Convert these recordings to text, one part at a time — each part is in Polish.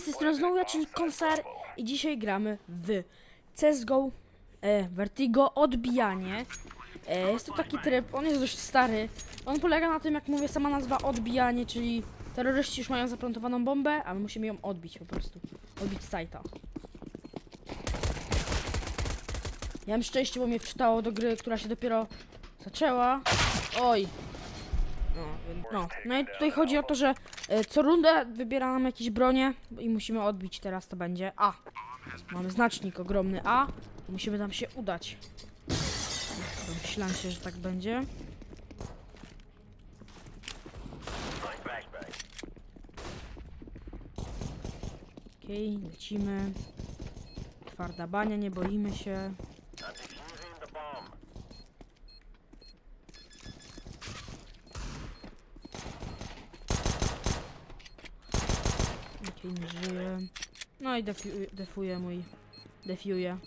Cześć, z tej strony znowu ja, czyli Konser i dzisiaj gramy w CSGO e, Vertigo Odbijanie. E, jest to taki tryb, on jest dość stary. On polega na tym, jak mówię, sama nazwa odbijanie, czyli terroryści już mają zaplantowaną bombę, a my musimy ją odbić po prostu. Odbić sajta. Ja mam szczęście, bo mnie wczytało do gry, która się dopiero zaczęła. Oj, no, no. i tutaj chodzi o to, że e, co rundę wybiera nam jakieś bronie i musimy odbić teraz to będzie A. Mamy znacznik ogromny A musimy tam się udać. Domyślam się, że tak będzie. Okej, lecimy. Twarda bania, nie boimy się. Żyje. No i defuje mój. Defiuje.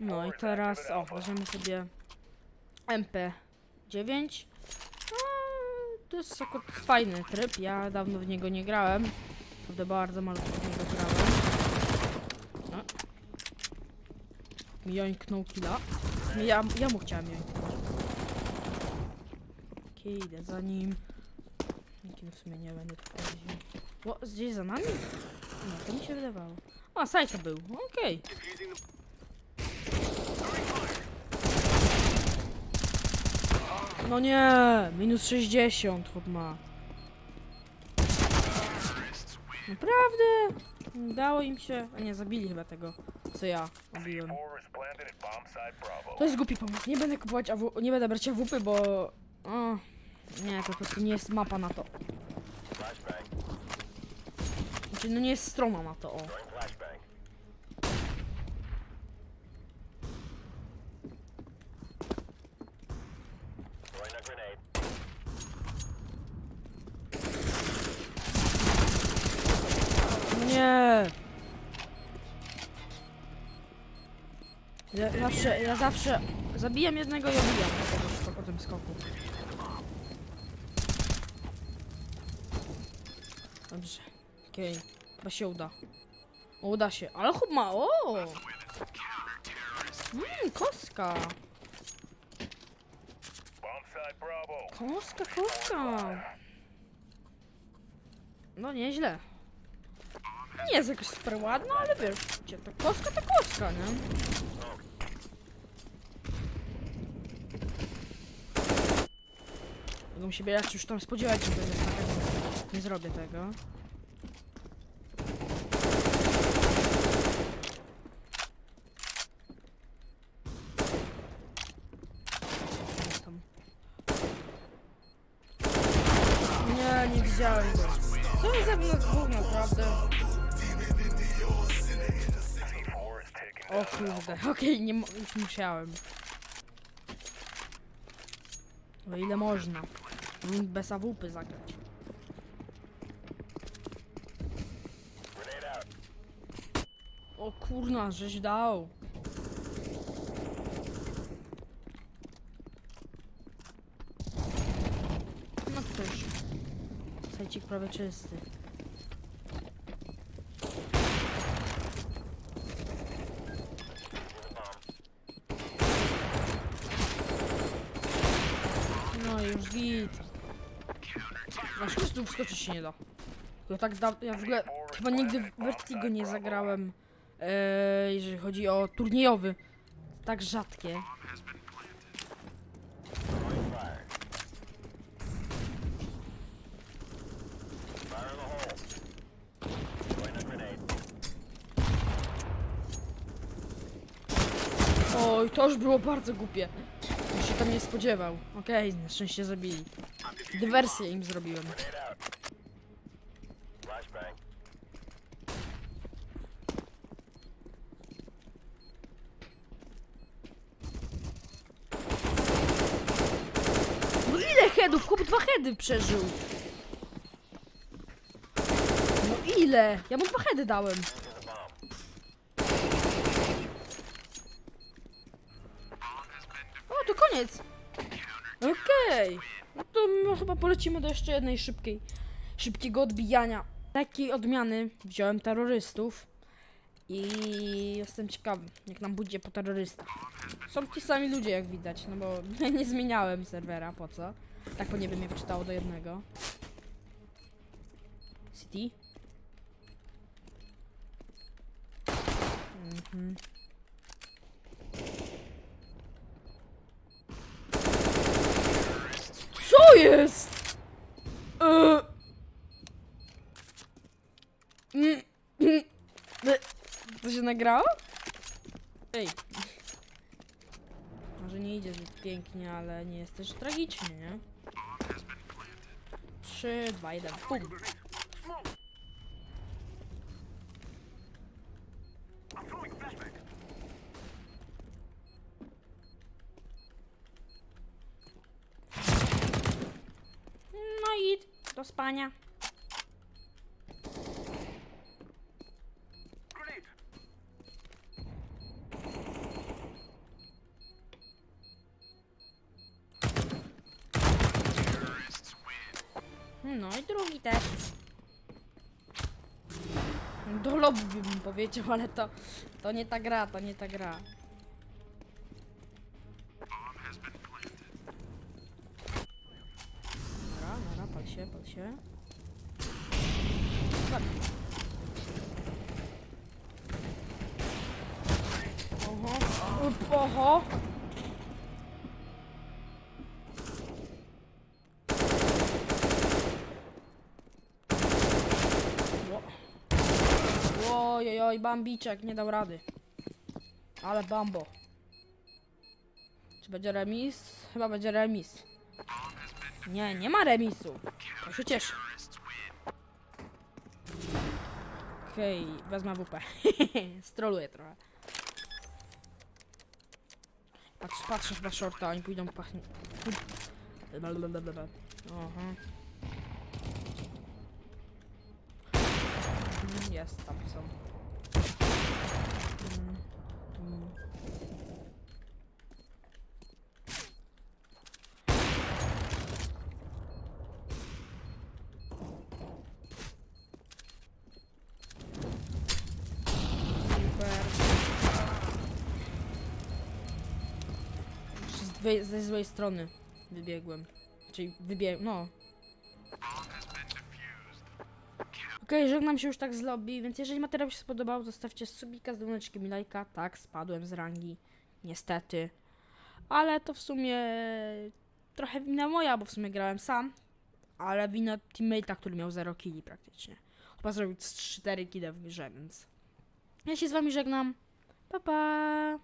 No i teraz, o, weźmiemy sobie MP9. No, to jest akurat fajny tryb, ja dawno w niego nie grałem. Prawda, bardzo mało w niego grałem. No. Mi jońknął killa. Ja, ja mu chciałem jońknąć. Okej, idę za nim. Nikim w sumie nie będę tu chodził. O, gdzieś za nami? No, to mi się wydawało. A, Sajka był, okej. No nie, minus 60 chłop ma. Naprawdę? Udało im się. A nie, zabili chyba tego, co ja robiłem. To jest głupi pomysł. Nie będę kupować AW, nie będę brać AWP, bo... O, nie, to po prostu nie jest mapa na to. Znaczy, no nie jest strona na to, o. Nie. Ja zawsze, ja zawsze zabijam jednego i obijam tego skok- po tym skoku. Dobrze. Okej. Chyba się uda. Uda się. Ale chłop ma. O! Mmm, kostka. Kostka, kostka. No nieźle. Nie jest jakoś super ładna, ale wiesz, gdzie to kostka to kostka, nie? Mogą się raczej już tam spodziewać, że będę skakać. Nie zrobię tego. Nie, nie widziałem go. Co jest za dwóch naprawdę? O kurde, okej, nie już musiałem. O ile można. Bez AWP zagrać. O kurna, żeś dał. No cóż. Sajcik prawie czysty. No już git. Na tu wskoczyć się nie da. Tylko tak da, ja w ogóle chyba nigdy w Vertigo nie zagrałem, e, jeżeli chodzi o turniejowy. Tak rzadkie. Oj, to już było bardzo głupie. Już się tam nie spodziewał. Okej, na szczęście zabili. Dywersję im zrobiłem. No ile headów? Chłop dwa heady przeżył. No ile? Ja mu dwa heady dałem. O, to koniec. Okej. No to my chyba polecimy do jeszcze jednej szybkiej, szybkiego odbijania. Takiej odmiany wziąłem terrorystów. I jestem ciekawy, jak nam będzie po terrorystach. Są ci sami ludzie, jak widać, no bo nie zmieniałem serwera, po co? Tak po nie wiem, mnie wczytało do jednego. City. Mhm. Co jest? E. Mm, mm, To się nagrało? Ej. Może nie idzie zbyt pięknie, ale nie jest też tragicznie, nie? 3, 2, 1, pum. No i do spania. No i drugi też. Do lobby bym powiedział, ale to, to nie ta gra, to nie ta gra. Dobra, dobra, pal się, pal się. Oho, oho. Ojojoj, bambiczek, nie dał rady. Ale bambo. Czy będzie remis? Chyba będzie remis. Nie, nie ma remisu. To się cieszę. Okej, wezmę WP. Stroluję trochę. Patrz, patrzę chyba shorta, oni pójdą pachnie. Aha. Jest, tam są. Mm, mm. Super. Jeszcze Z złej, ze złej strony wybiegłem. Czyli wybiegłem, no. Okej, żegnam się już tak z lobby, więc jeżeli materiał się spodobał, zostawcie subika z dzwoneczkiem i lajka. Tak, spadłem z rangi, niestety. Ale to w sumie trochę wina moja, bo w sumie grałem sam. Ale wina teammate'a, który miał 0 killi praktycznie. Chyba zrobił 4 kile w grze, więc... Ja się z wami żegnam. Pa, pa!